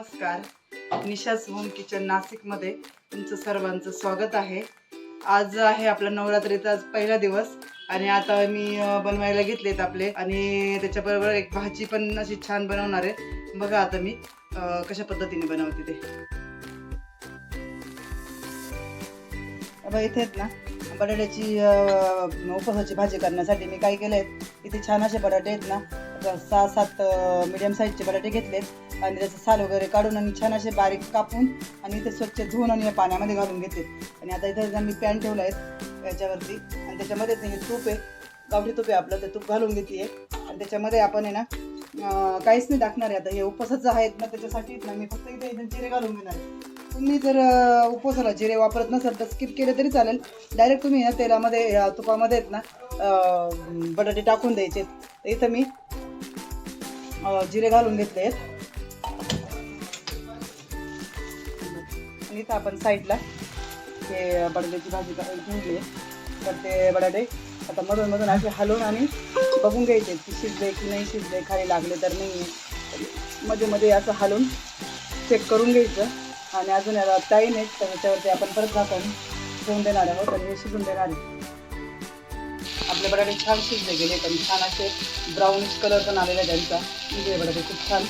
नमस्कार. निशास home kitchen नाशिकमध्ये तुमचं सर्वांचं स्वागत आहे. आज आहे आपला नवरात्रीचा आज पहिला दिवस आणि आता मी बनवायला घेतलेत आपले आणि त्याच्याबरोबर एक भाजी पण अशी छान बनवणार आहे. बघा आता मी कशा पद्धतीने बनवते ते. बघा इथे आहेत ना बटाट्याची अं, उपवासाची भाजी करण्यासाठी मी काय केलंय इथे छान असे बटाटे आहेत ना सहा सात मिडियम साईजचे बटाटे घेतलेत. आणि त्याचं साल वगैरे काढून आणि छान असे बारीक कापून आणि इथे स्वच्छ धुवून आणि या पाण्यामध्ये घालून घेते आणि आता इथं मी पॅन ठेवला आहे याच्यावरती. आणि त्याच्यामध्ये हे तूप आहे. गावठी तूप आहे आपलं ते तूप घालून घेते आणि त्याच्यामध्ये आपण आहे ना काहीच नाही टाकणार आहे आता. हे उपसाचं आहेत ना त्याच्यासाठी ना मी फक्त इथे इथे जिरे घालून घेणार तुम्ही जर उपसाला जिरे वापरत नसाल तर स्किप केले तरी चालेल. डायरेक्ट तुम्ही ना तेलामध्ये तुपामध्ये आहेत ना बटाटे टाकून द्यायचे इथं मी जिरे घालून घेतले आहेत. आणि इथं आपण साईडला हे बटाट्याची भाजी घेतली तर ते बटाटे आता मधून मधून असे हलवून आणि बघून घ्यायचे की शिजले की नाही शिजले खाली लागले तर नाही मध्ये मध्ये असं हलवून चेक करून घ्यायचं. आणि अजून याला टाईम आहे तर त्याच्यावरती आपण परत झाकून ठेवून देणार आहोत आणि हे शिजून देणार आहे. आपले बटाटे छान शिजले गेले पण छान असे ब्राऊनिश कलर पण आलेला आहे त्यांचा. म्हणजे बटाटे खूप छान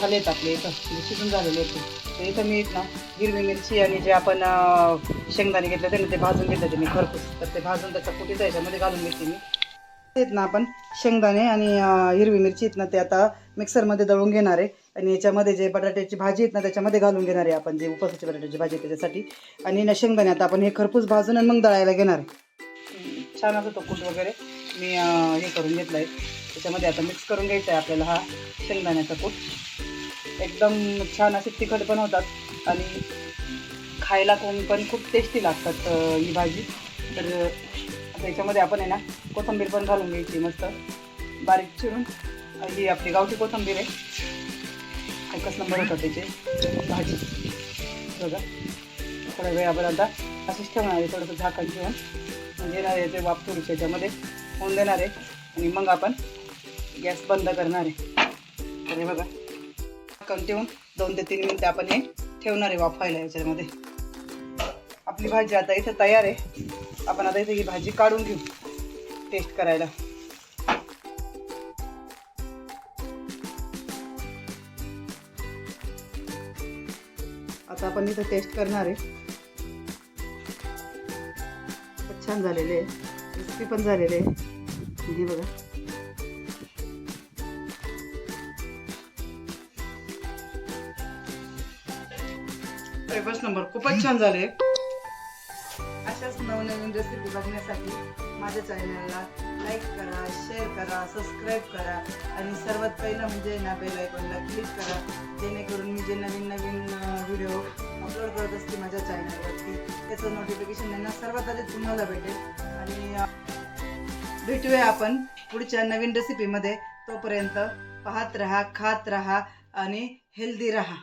झालेत आपले इथं. म्हणजे शिजून झालेले आहेत तर इथं मी ना हिरवी मिरची आणि जे आपण शेंगदाणे घेतले होते ना ते भाजून घेतले होते मी खरपूस तर ते भाजून त्याचा कुटीचा याच्यामध्ये घालून घेतली मी. आहेत ना आपण शेंगदाणे आणि हिरवी मिरची आहेत ना ते आता मिक्सरमध्ये दळून घेणार आहे. आणि याच्यामध्ये जे बटाट्याची भाजी आहेत ना त्याच्यामध्ये घालून घेणार आहे आपण जे उपवासाची बटाट्याची भाजी आहे त्याच्यासाठी. आणि ना शेंगदाणे आता आपण हे खरपूस भाजून आणि मग दळायला घेणार आहे. छान असं तो कूट वगैरे मी हे करून घेतलं आहे त्याच्यामध्ये आता मिक्स करून घ्यायचा आहे आपल्याला हा शेंगदाण्याचा कूट. एकदम छान असे तिखट पण होतात आणि खायला कोण पण खूप टेस्टी लागतात ही भाजी. तर त्याच्यामध्ये आपण आहे ना कोथिंबीर पण घालून घ्यायची मस्त. बारीक चिरून. ही आपली गावठी कोथिंबीर आहे. एकच नंबर होतात त्याचे. भाजी. बघा. थोड्या वेळ आपण आता असेच ठेवणार आहे थोडंसं झाकण ठेवून. म्हणजे येणार आहे ते वाफ थोडीशी याच्यामध्ये होऊन देणार आहे. आणि मग आपण गॅस बंद करणार आहे. तर हे बघा. झाकण ठेवून दोन ते तीन मिनटं आपण हे ठेवणार आहे वाफायला याच्यामध्ये. आपली भाजी आता इथं तयार आहे. आपण आता इथे ही भाजी काढून घेऊ. टेस्ट करायला. आता आपण इथं टेस्ट करणार आहे. छान झालेले क्रिस्पी पण झालेले आहे हे बघा. एकच नंबर खूपच छान झाले. अशाच नवनवीन रेसिपी बघण्यासाठी माझ्या चॅनलला लाईक करा शेअर करा सबस्क्राईब करा आणि सर्वात पहिलं म्हणजे ना बेल आयकॉनला क्लिक करा. जेणेकरून मी जे नवीन नवीन व्हिडिओ अपलोड करत असते माझ्या चॅनलवर त्याचं नोटिफिकेशन यांना सर्वात आधी तुम्हाला भेटेल. आणि भेटूया आपण पुढच्या नवीन रेसिपीमध्ये तोपर्यंत पाहत राहा खात राहा आणि हेल्दी राहा.